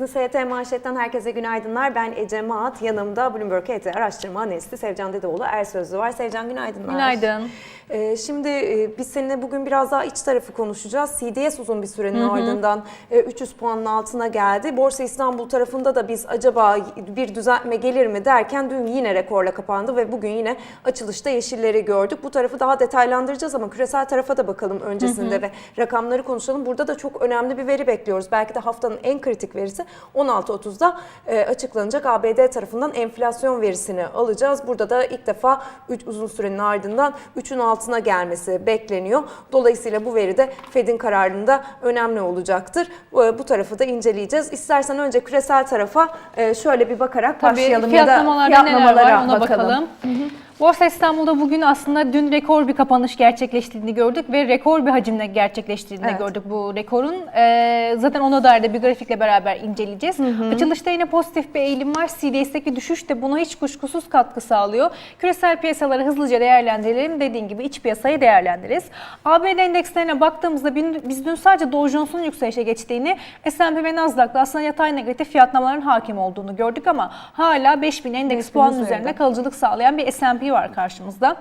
Business HT Manşet'ten herkese günaydınlar. Ben Ece Maat. Yanımda Bloomberg HT araştırma analisti Sevcan Dedeoğlu Ersözlü var. Sevcan günaydınlar. Günaydın. Ee, şimdi e, biz seninle bugün biraz daha iç tarafı konuşacağız. CDS uzun bir sürenin ardından e, 300 puanın altına geldi. Borsa İstanbul tarafında da biz acaba bir düzeltme gelir mi derken dün yine rekorla kapandı ve bugün yine açılışta yeşilleri gördük. Bu tarafı daha detaylandıracağız ama küresel tarafa da bakalım öncesinde ve rakamları konuşalım. Burada da çok önemli bir veri bekliyoruz. Belki de haftanın en kritik verisi 16.30'da e, açıklanacak ABD tarafından enflasyon verisini alacağız. Burada da ilk defa üç, uzun sürenin ardından 3'ün altına gelmesi bekleniyor. Dolayısıyla bu veri de Fed'in kararında önemli olacaktır. Bu, tarafı da inceleyeceğiz. İstersen önce küresel tarafa e, şöyle bir bakarak Tabii başlayalım ya da var fiyatlamalara ona bakalım. Borsa İstanbul'da bugün aslında dün rekor bir kapanış gerçekleştiğini gördük ve rekor bir hacimle gerçekleştiğini Evet. gördük bu rekorun. Ee, zaten ona dair de bir grafikle beraber inceleyeceğiz. Açılışta yine pozitif bir eğilim var. CDS'deki düşüş de buna hiç kuşkusuz katkı sağlıyor. Küresel piyasaları hızlıca değerlendirelim. Dediğin gibi iç piyasayı değerlendiririz. ABD endekslerine baktığımızda biz dün sadece Dow Jones'un yükselişe geçtiğini, S&P ve Nasdaq'ta aslında yatay negatif fiyatlamaların hakim olduğunu gördük ama hala 5000 endeks 5000'in puanın üzerinde kalıcılık sağlayan bir S&P var karşımızda.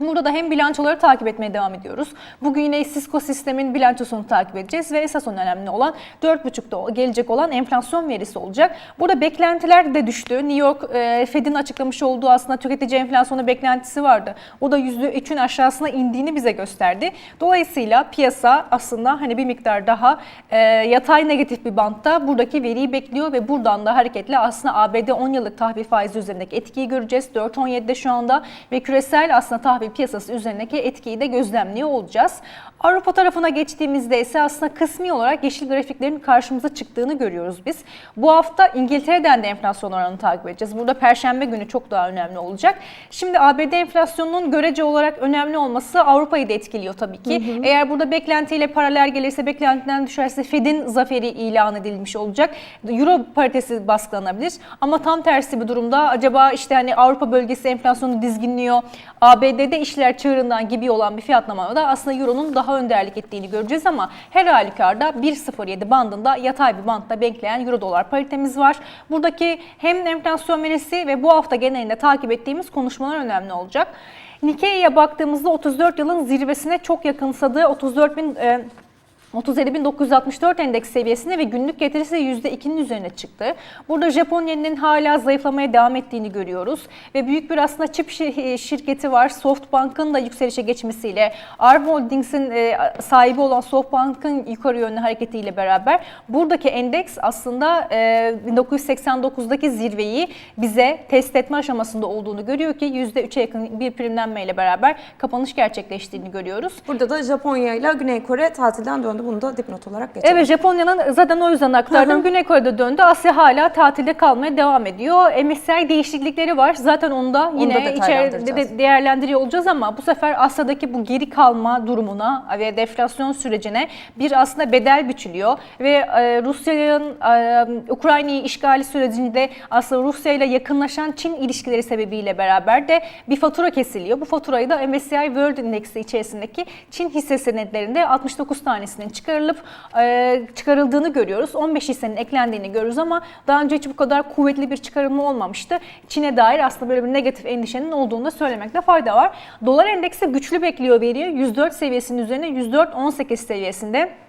Burada da hem bilançoları takip etmeye devam ediyoruz. Bugün yine Cisco sistemin bilançosunu takip edeceğiz ve esas önemli olan 4.5'da gelecek olan enflasyon verisi olacak. Burada beklentiler de düştü. New York e, Fed'in açıklamış olduğu aslında tüketici enflasyonu beklentisi vardı. O da %3'ün aşağısına indiğini bize gösterdi. Dolayısıyla piyasa aslında hani bir miktar daha e, yatay negatif bir bantta buradaki veriyi bekliyor ve buradan da hareketle aslında ABD 10 yıllık tahvil faizi üzerindeki etkiyi göreceğiz. 4.17'de şu anda ve küresel aslında tahvil piyasası üzerindeki etkiyi de gözlemliyor olacağız. Avrupa tarafına geçtiğimizde ise aslında kısmi olarak yeşil grafiklerin karşımıza çıktığını görüyoruz biz. Bu hafta İngiltere'den de enflasyon oranını takip edeceğiz. Burada perşembe günü çok daha önemli olacak. Şimdi ABD enflasyonunun görece olarak önemli olması Avrupa'yı da etkiliyor tabii ki. Eğer burada beklentiyle paralel gelirse, beklentiden düşerse Fed'in zaferi ilan edilmiş olacak. Euro paritesi baskılanabilir. Ama tam tersi bir durumda acaba işte hani Avrupa bölgesi enflasyonu dizginliyor. ABD'de işler çığırından gibi olan bir fiyatlamada aslında Euro'nun daha önderlik ettiğini göreceğiz ama her halükarda 1.07 bandında yatay bir bantta bekleyen Euro dolar paritemiz var. Buradaki hem enflasyon verisi ve bu hafta genelinde takip ettiğimiz konuşmalar önemli olacak. Nikkei'ye baktığımızda 34 yılın zirvesine çok yakınsadığı 34 bin e, 37.964 endeks seviyesine ve günlük getirisi %2'nin üzerine çıktı. Burada Japon yeninin hala zayıflamaya devam ettiğini görüyoruz. Ve büyük bir aslında çip şir- şirketi var. SoftBank'ın da yükselişe geçmesiyle, Arm Holdings'in e, sahibi olan SoftBank'ın yukarı yönlü hareketiyle beraber buradaki endeks aslında e, 1989'daki zirveyi bize test etme aşamasında olduğunu görüyor ki %3'e yakın bir primlenmeyle beraber kapanış gerçekleştiğini görüyoruz. Burada da Japonya ile Güney Kore tatilden döndü. Bunu da dipnot olarak geçelim. Evet Japonya'nın zaten o yüzden aktardım. Güney Kore'de döndü. Asya hala tatilde kalmaya devam ediyor. MSCI değişiklikleri var. Zaten onu da Onu da yine içeride de değerlendiriyor olacağız ama bu sefer Asya'daki bu geri kalma durumuna ve deflasyon sürecine bir aslında bedel biçiliyor ve e, Rusya'nın e, Ukrayna'yı işgali sürecinde aslında Rusya ile yakınlaşan Çin ilişkileri sebebiyle beraber de bir fatura kesiliyor. Bu faturayı da MSCI World Index'i içerisindeki Çin hisse senetlerinde 69 tanesinin çıkarılıp e, çıkarıldığını görüyoruz. 15 hissenin eklendiğini görüyoruz ama daha önce hiç bu kadar kuvvetli bir çıkarılma olmamıştı. Çin'e dair aslında böyle bir negatif endişenin olduğunu da söylemekte fayda var. Dolar endeksi güçlü bekliyor veriyi. 104 seviyesinin üzerine 104-18 seviyesinde.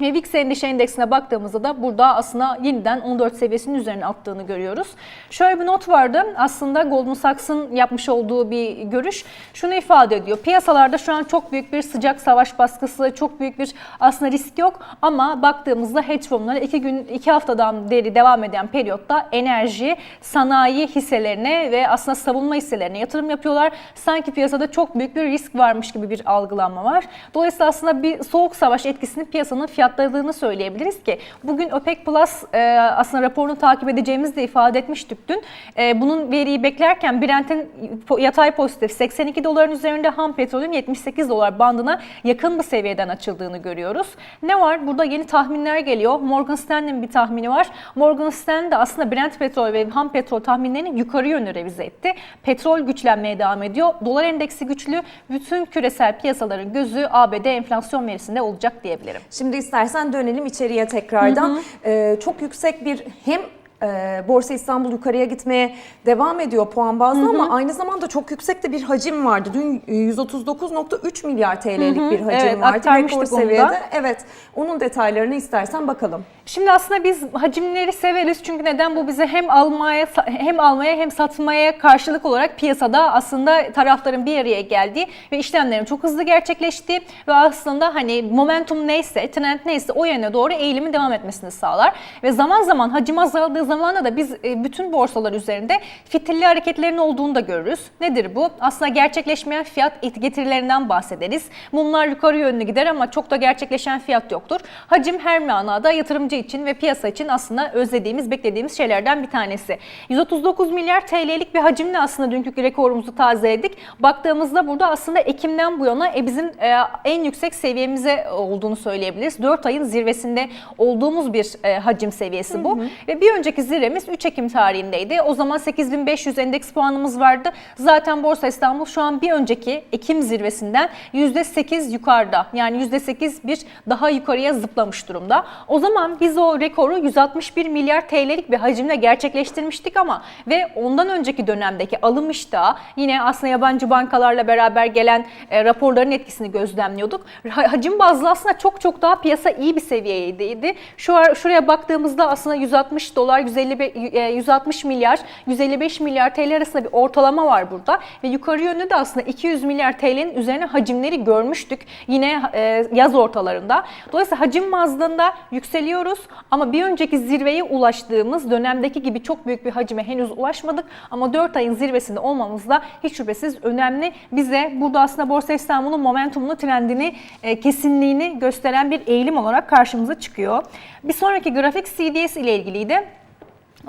VIX endişe endeksine baktığımızda da burada aslında yeniden 14 seviyesinin üzerine attığını görüyoruz. Şöyle bir not vardı. Aslında Goldman Sachs'ın yapmış olduğu bir görüş şunu ifade ediyor. Piyasalarda şu an çok büyük bir sıcak savaş baskısı, çok büyük bir aslında risk yok ama baktığımızda hedge fonları iki gün, iki haftadan beri devam eden periyotta enerji, sanayi hisselerine ve aslında savunma hisselerine yatırım yapıyorlar. Sanki piyasada çok büyük bir risk varmış gibi bir algılanma var. Dolayısıyla aslında bir soğuk savaş etkisini piyasanın fiyatladığını söyleyebiliriz ki bugün OPEC Plus e, aslında raporunu takip edeceğimizi de ifade etmiştik dün. E, bunun veriyi beklerken Brent'in yatay pozitif 82 doların üzerinde ham petrolün 78 dolar bandına yakın bir seviyeden açıldığını görüyoruz. Ne var? Burada yeni tahminler geliyor. Morgan Stanley'nin bir tahmini var. Morgan Stanley de aslında Brent petrol ve ham petrol tahminlerini yukarı yönlü revize etti. Petrol güçlenmeye devam ediyor. Dolar endeksi güçlü. Bütün küresel piyasaların gözü ABD enflasyon verisinde olacak diyebilirim. Şimdi istersen istersen dönelim içeriye tekrardan. Ee, çok yüksek bir hem e, Borsa İstanbul yukarıya gitmeye devam ediyor puan bazlı ama aynı zamanda çok yüksek de bir hacim vardı. Dün e, 139.3 milyar TL'lik bir hacim Evet, vardı. Rekor seviyede. Evet. Onun detaylarını istersen bakalım. Şimdi aslında biz hacimleri severiz çünkü neden bu bize hem almaya hem almaya hem satmaya karşılık olarak piyasada aslında tarafların bir araya geldiği ve işlemlerin çok hızlı gerçekleştiği ve aslında hani momentum neyse, trend neyse o yöne doğru eğilimin devam etmesini sağlar. Ve zaman zaman hacim azaldığı zamanda da biz e, bütün borsalar üzerinde fitilli hareketlerin olduğunu da görürüz. Nedir bu? Aslında gerçekleşmeyen fiyat getirilerinden bahsederiz. Mumlar yukarı yönlü gider ama çok da gerçekleşen fiyat yoktur. Hacim her manada yatırımcı için ve piyasa için aslında özlediğimiz, beklediğimiz şeylerden bir tanesi. 139 milyar TL'lik bir hacimle aslında dünkü rekorumuzu tazeledik. Baktığımızda burada aslında Ekim'den bu yana e, bizim e, en yüksek seviyemize olduğunu söyleyebiliriz. 4 ayın zirvesinde olduğumuz bir e, hacim seviyesi bu. Ve bir önceki zirvemiz 3 Ekim tarihindeydi. O zaman 8500 endeks puanımız vardı. Zaten Borsa İstanbul şu an bir önceki Ekim zirvesinden %8 yukarıda. Yani %8 bir daha yukarıya zıplamış durumda. O zaman biz o rekoru 161 milyar TL'lik bir hacimle gerçekleştirmiştik ama ve ondan önceki dönemdeki alım iştahı yine aslında yabancı bankalarla beraber gelen e, raporların etkisini gözlemliyorduk. Ha- Hacim bazlı aslında çok çok daha piyasa iyi bir seviyedeydi. Şu şuraya baktığımızda aslında 160 dolar, 155, e, 160 milyar, 155 milyar TL arasında bir ortalama var burada ve yukarı yönlü de aslında 200 milyar TL'nin üzerine hacimleri görmüştük yine e, yaz ortalarında. Dolayısıyla hacim bazında yükseliyoruz ama bir önceki zirveye ulaştığımız dönemdeki gibi çok büyük bir hacime henüz ulaşmadık ama 4 ayın zirvesinde olmamız da hiç şüphesiz önemli. Bize burada aslında Borsa İstanbul'un momentumunu, trendini, e, kesinliğini gösteren bir eğilim olarak karşımıza çıkıyor. Bir sonraki grafik CDS ile ilgiliydi.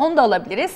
Onu da alabiliriz.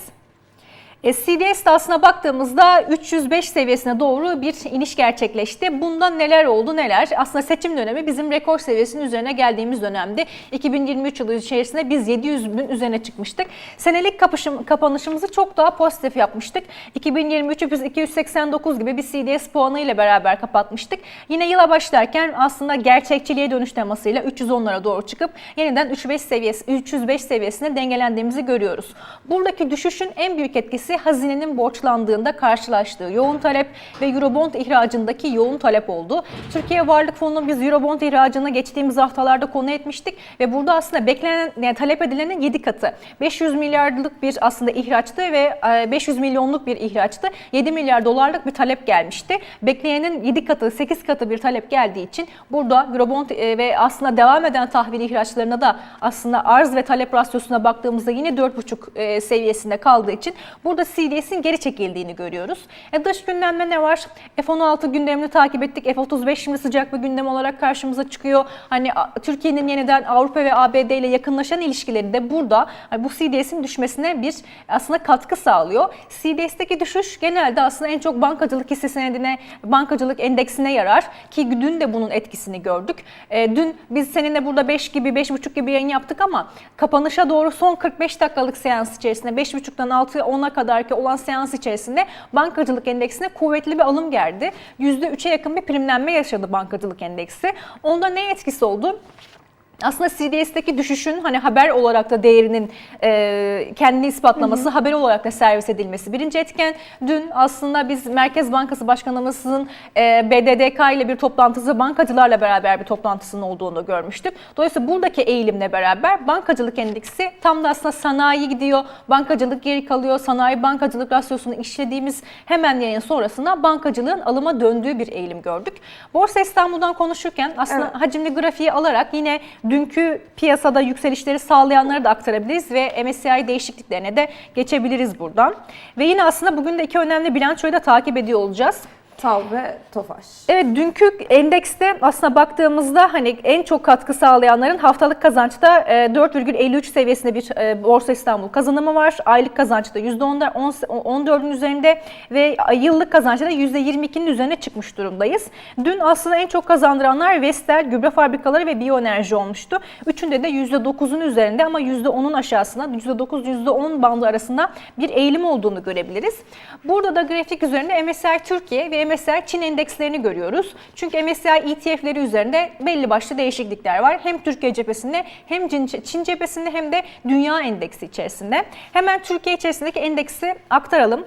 E, CDS'de aslına baktığımızda 305 seviyesine doğru bir iniş gerçekleşti. Bundan neler oldu neler? Aslında seçim dönemi bizim rekor seviyesinin üzerine geldiğimiz dönemdi. 2023 yılı içerisinde biz 700 bin üzerine çıkmıştık. Senelik kapışım, kapanışımızı çok daha pozitif yapmıştık. 2023'ü biz 289 gibi bir CDS puanı ile beraber kapatmıştık. Yine yıla başlarken aslında gerçekçiliğe dönüş temasıyla 310'lara doğru çıkıp yeniden 305 seviyesi 305 seviyesine dengelendiğimizi görüyoruz. Buradaki düşüşün en büyük etkisi hazinenin borçlandığında karşılaştığı yoğun talep ve Eurobond ihracındaki yoğun talep oldu. Türkiye Varlık Fonu'nun biz Eurobond ihracına geçtiğimiz haftalarda konu etmiştik ve burada aslında beklenen yani talep edilenin 7 katı. 500 milyarlık bir aslında ihraçtı ve e, 500 milyonluk bir ihraçtı. 7 milyar dolarlık bir talep gelmişti. Bekleyenin 7 katı, 8 katı bir talep geldiği için burada Eurobond e, ve aslında devam eden tahvil ihraçlarına da aslında arz ve talep rasyosuna baktığımızda yine 4,5 e, seviyesinde kaldığı için burada CDS'in geri çekildiğini görüyoruz. E dış gündemde ne var? F-16 gündemini takip ettik. F-35 şimdi sıcak bir gündem olarak karşımıza çıkıyor. Hani Türkiye'nin yeniden Avrupa ve ABD ile yakınlaşan ilişkileri de burada hani bu CDS'in düşmesine bir aslında katkı sağlıyor. CDS'teki düşüş genelde aslında en çok bankacılık hisse senedine, bankacılık endeksine yarar ki dün de bunun etkisini gördük. E, dün biz seninle burada 5 gibi, 5.5 gibi yayın yaptık ama kapanışa doğru son 45 dakikalık seans içerisinde 5.5'tan 6 10'a kadarki olan seans içerisinde bankacılık endeksine kuvvetli bir alım geldi. %3'e yakın bir primlenme yaşadı bankacılık endeksi. Onda ne etkisi oldu? Aslında CDS'teki düşüşün hani haber olarak da değerinin e, kendini ispatlaması, haber olarak da servis edilmesi. Birinci etken dün aslında biz Merkez Bankası Başkanımızın e, BDDK ile bir toplantısı, bankacılarla beraber bir toplantısının olduğunu görmüştük. Dolayısıyla buradaki eğilimle beraber bankacılık endeksi tam da aslında sanayi gidiyor, bankacılık geri kalıyor, sanayi bankacılık rasyosunu işlediğimiz hemen yayın sonrasında bankacılığın alıma döndüğü bir eğilim gördük. Borsa İstanbul'dan konuşurken aslında Evet. hacimli grafiği alarak yine dünkü piyasada yükselişleri sağlayanları da aktarabiliriz ve MSCI değişikliklerine de geçebiliriz buradan. Ve yine aslında bugün de iki önemli bilançoyu da takip ediyor olacağız. Tav ve Tofaş. Evet dünkü endekste aslında baktığımızda hani en çok katkı sağlayanların haftalık kazançta e, 4,53 seviyesinde bir e, Borsa İstanbul kazanımı var. Aylık kazançta %10'da 10 14'ün üzerinde ve yıllık kazançta da %22'nin üzerine çıkmış durumdayız. Dün aslında en çok kazandıranlar Vestel, gübre fabrikaları ve biyoenerji olmuştu. Üçünde de %9'un üzerinde ama %10'un aşağısında %9-%10 bandı arasında bir eğilim olduğunu görebiliriz. Burada da grafik üzerinde MSCI Türkiye ve MSCI Çin endekslerini görüyoruz. Çünkü MSCI ETF'leri üzerinde belli başlı değişiklikler var. Hem Türkiye cephesinde hem Çin cephesinde hem de dünya endeksi içerisinde. Hemen Türkiye içerisindeki endeksi aktaralım.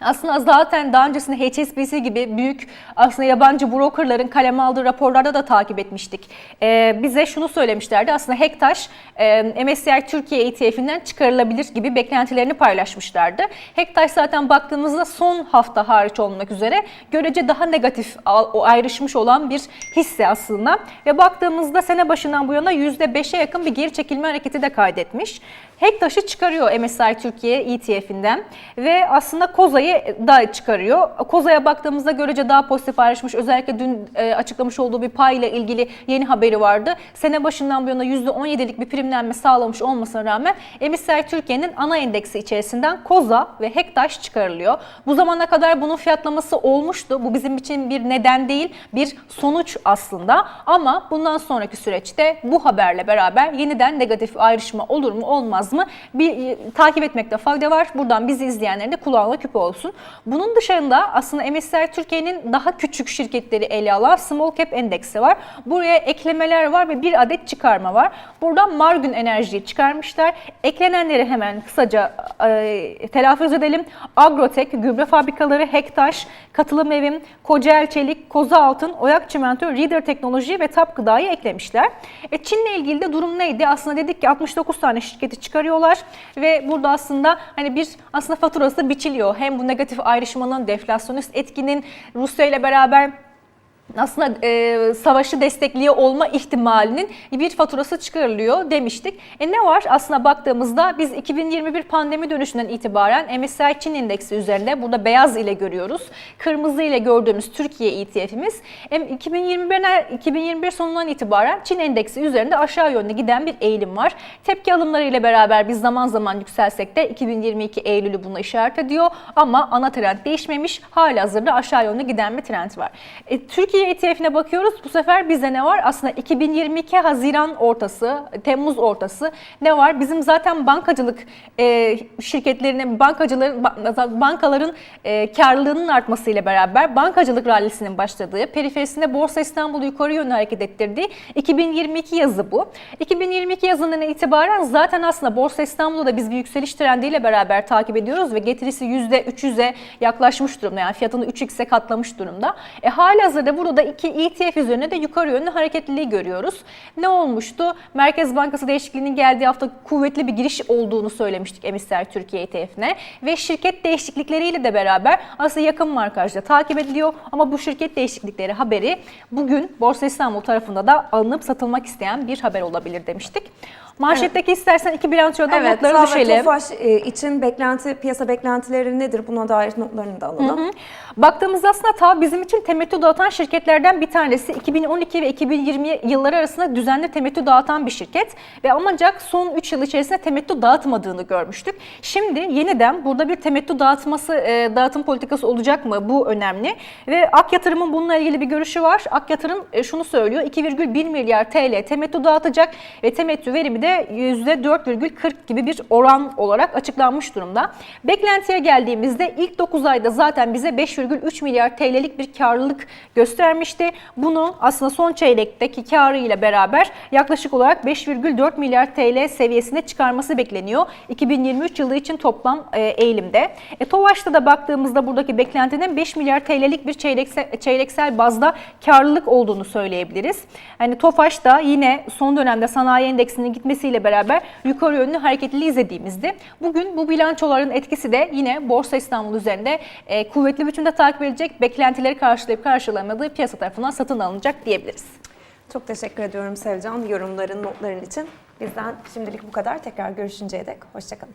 Aslında zaten daha öncesinde HSBC gibi büyük aslında yabancı brokerların kaleme aldığı raporlarda da takip etmiştik. Ee, bize şunu söylemişlerdi aslında Hektaş e, MSCI Türkiye ETF'inden çıkarılabilir gibi beklentilerini paylaşmışlardı. Hektaş zaten baktığımızda son hafta hariç olmak üzere görece daha negatif o ayrışmış olan bir hisse aslında. Ve baktığımızda sene başından bu yana %5'e yakın bir geri çekilme hareketi de kaydetmiş. Hektaş'ı çıkarıyor MSCI Türkiye ETF'inden ve aslında Koza'yı da çıkarıyor. Koza'ya baktığımızda görece daha pozitif ayrışmış. Özellikle dün e, açıklamış olduğu bir pay ile ilgili yeni haberi vardı. Sene başından bu yana %17'lik bir primlenme sağlamış olmasına rağmen MSCI Türkiye'nin ana endeksi içerisinden Koza ve Hektaş çıkarılıyor. Bu zamana kadar bunun fiyatlaması olmuştu. Bu bizim için bir neden değil, bir sonuç aslında. Ama bundan sonraki süreçte bu haberle beraber yeniden negatif ayrışma olur mu olmaz mı bir e, takip etmekte fayda var. Buradan bizi izleyenlerin de kulağına küpe olsun. Bunun dışında aslında MSCI Türkiye'nin daha küçük şirketleri ele alan Small Cap Endeksi var. Buraya eklemeler var ve bir adet çıkarma var. Buradan Margün Enerji'yi çıkarmışlar. Eklenenleri hemen kısaca e, telaffuz edelim. Agrotek, gübre fabrikaları, Hektaş, Katılım Evim, Kocaeli Çelik, Koza Altın, Oyak Çimento, Reader Teknoloji ve TAP Gıda'yı eklemişler. E, Çin'le ilgili de durum neydi? Aslında dedik ki 69 tane şirketi çıkarıyorlar ve burada aslında hani bir aslında faturası biçiliyor. Hem bu negatif ayrışmanın, deflasyonist etkinin Rusya ile beraber aslında e, savaşı destekliyor olma ihtimalinin bir faturası çıkarılıyor demiştik. E ne var? Aslında baktığımızda biz 2021 pandemi dönüşünden itibaren MSCI Çin endeksi üzerinde burada beyaz ile görüyoruz. Kırmızı ile gördüğümüz Türkiye ETF'imiz 2021, 2021 sonundan itibaren Çin endeksi üzerinde aşağı yönde giden bir eğilim var. Tepki alımları ile beraber biz zaman zaman yükselsek de 2022 Eylül'ü buna işaret ediyor ama ana trend değişmemiş. Halihazırda aşağı yönde giden bir trend var. E, Türkiye ETF'ine bakıyoruz. Bu sefer bize ne var? Aslında 2022 Haziran ortası, Temmuz ortası ne var? Bizim zaten bankacılık e, şirketlerinin, bankacıların, ba- bankaların e, karlılığının artmasıyla beraber bankacılık rallisinin başladığı, periferisinde Borsa İstanbul'u yukarı yönlü hareket ettirdiği 2022 yazı bu. 2022 yazından itibaren zaten aslında Borsa İstanbul'u da biz bir yükseliş trendiyle beraber takip ediyoruz ve getirisi %300'e yaklaşmış durumda. Yani fiyatını 3x'e katlamış durumda. E halihazırda burada iki ETF üzerine de yukarı yönlü hareketliliği görüyoruz. Ne olmuştu? Merkez Bankası değişikliğinin geldiği hafta kuvvetli bir giriş olduğunu söylemiştik MSCI Türkiye ETF'ine ve şirket değişiklikleriyle de beraber aslında yakın markajda takip ediliyor ama bu şirket değişiklikleri haberi bugün Borsa İstanbul tarafında da alınıp satılmak isteyen bir haber olabilir demiştik. Manşetteki istersen iki bilançodan Evet, ve düşelim. Tofaş e, için beklenti, piyasa beklentileri nedir? Buna dair notlarını da alalım. Baktığımızda aslında TAV bizim için temettü dağıtan şirketlerden bir tanesi. 2012 ve 2020 yılları arasında düzenli temettü dağıtan bir şirket ve ancak son 3 yıl içerisinde temettü dağıtmadığını görmüştük. Şimdi yeniden burada bir temettü dağıtması, e, dağıtım politikası olacak mı? Bu önemli. Ve Ak Yatırım'ın bununla ilgili bir görüşü var. Ak Yatırım e, şunu söylüyor. 2,1 milyar TL temettü dağıtacak ve temettü verimi de %4,40 gibi bir oran olarak açıklanmış durumda. Beklentiye geldiğimizde ilk 9 ayda zaten bize 5,3 milyar TL'lik bir karlılık göstermişti. Bunu aslında son çeyrekteki karı ile beraber yaklaşık olarak 5,4 milyar TL seviyesine çıkarması bekleniyor. 2023 yılı için toplam e, eğilimde. E, Tovaş'ta da baktığımızda buradaki beklentinin 5 milyar TL'lik bir çeyreksel, çeyreksel bazda karlılık olduğunu söyleyebiliriz. Yani Tofaş da yine son dönemde sanayi endeksinin gitmesiyle beraber yukarı yönlü hareketliliği izlediğimizde bugün bu bilançoların etkisi de yine Borsa İstanbul üzerinde e, kuvvetli biçimde takip edilecek beklentileri karşılayıp karşılamadığı piyasa tarafından satın alınacak diyebiliriz. Çok teşekkür ediyorum Sevcan yorumların, notların için. Bizden şimdilik bu kadar. Tekrar görüşünceye dek hoşçakalın.